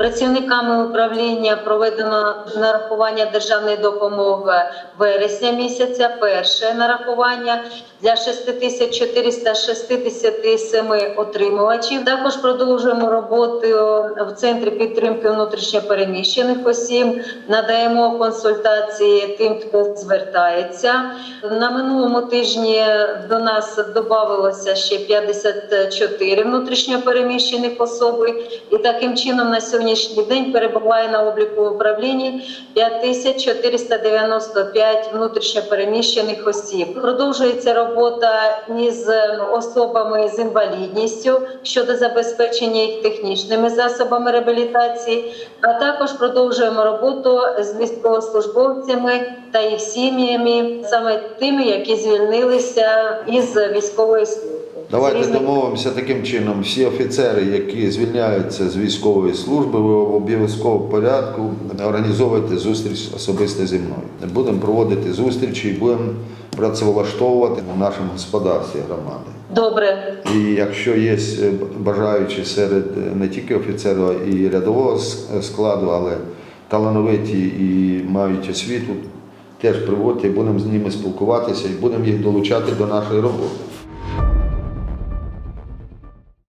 Працівниками управління проведено нарахування державної допомоги вересня місяця, перше нарахування для 6467 отримувачів. Також продовжуємо роботу в центрі підтримки внутрішньопереміщених осіб, надаємо консультації тим, хто звертається. На минулому тижні до нас додавалося ще 54 внутрішньопереміщених особи, і таким чином на сьогоднішній день перебуває на обліку в управлінні 5495 внутрішньопереміщених осіб. Продовжується робота із особами з інвалідністю щодо забезпечення їх технічними засобами реабілітації, а також продовжуємо роботу з військовослужбовцями та їх сім'ями, саме тими, які звільнилися із військової служби. Давайте домовимося таким чином. Всі офіцери, які звільняються з військової служби, ви в обов'язковому порядку організовуйте зустріч особисто зі мною. Будемо проводити зустрічі і будемо працевлаштовувати в нашому господарстві громади. Добре, І якщо є е, бажаючі серед е, не тільки офіцерів і рядового складу, але талановиті і мають освіту, теж приводьте, будемо з ними спілкуватися і будемо їх долучати до нашої роботи.